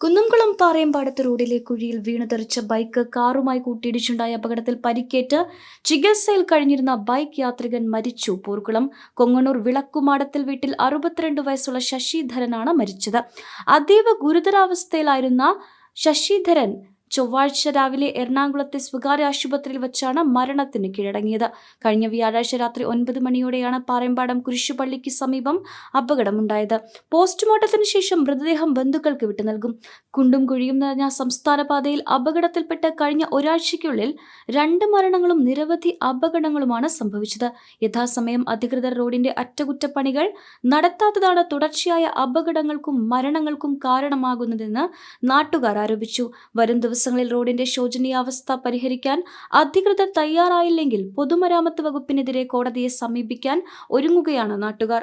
കുന്നംകുളം പാറയമ്പാടത്ത് റോഡിലെ കുഴിയിൽ വീണുതെറിച്ച ബൈക്ക് കാറുമായി കൂട്ടിയിടിച്ചുണ്ടായ അപകടത്തിൽ പരിക്കേറ്റ് ചികിത്സയിൽ കഴിഞ്ഞിരുന്ന ബൈക്ക് യാത്രികൻ മരിച്ചു. പോർക്കുളം കൊങ്ങണൂർ വിളക്കുമാടത്തിൽ വീട്ടിൽ അറുപത്തിരണ്ട് വയസ്സുള്ള ശശിധരനാണ് മരിച്ചത്. അതീവ ഗുരുതരാവസ്ഥയിലായിരുന്ന ശശിധരൻ ചൊവ്വാഴ്ച രാവിലെ എറണാകുളത്തെ സ്വകാര്യ ആശുപത്രിയിൽ വച്ചാണ് മരണത്തിന് കീഴടങ്ങിയത്. കഴിഞ്ഞ വ്യാഴാഴ്ച രാത്രി ഒൻപത് മണിയോടെയാണ് പാറയമ്പാടം കുരിശുപള്ളിക്ക് സമീപം അപകടമുണ്ടായത്. പോസ്റ്റ്മോർട്ടത്തിന് ശേഷം മൃതദേഹം ബന്ധുക്കൾക്ക് വിട്ടു നൽകും. കുണ്ടും കുഴിയും നിറഞ്ഞ സംസ്ഥാന പാതയിൽ അപകടത്തിൽപ്പെട്ട് കഴിഞ്ഞ ഒരാഴ്ചയ്ക്കുള്ളിൽ രണ്ട് മരണങ്ങളും നിരവധി അപകടങ്ങളുമാണ് സംഭവിച്ചത്. യഥാസമയം അധികൃതർ റോഡിന്റെ അറ്റകുറ്റപ്പണികൾ നടത്താത്തതാണ് തുടർച്ചയായ അപകടങ്ങൾക്കും മരണങ്ങൾക്കും കാരണമാകുന്നതെന്ന് നാട്ടുകാർ ആരോപിച്ചു. വരും ദിവസങ്ങളിൽ റോഡിന്റെ ശോചനീയാവസ്ഥ പരിഹരിക്കാൻ അധികൃതർ തയ്യാറായില്ലെങ്കിൽ പൊതുമരാമത്ത് വകുപ്പിനെതിരെ കോടതിയെ സമീപിക്കാൻ ഒരുങ്ങുകയാണ് നാട്ടുകാർ.